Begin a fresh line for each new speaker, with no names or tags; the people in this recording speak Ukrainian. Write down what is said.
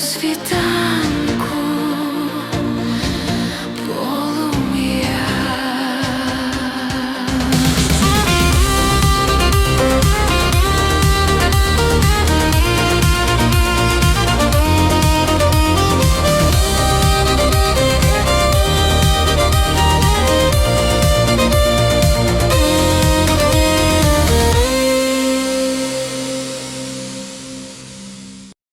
світанку.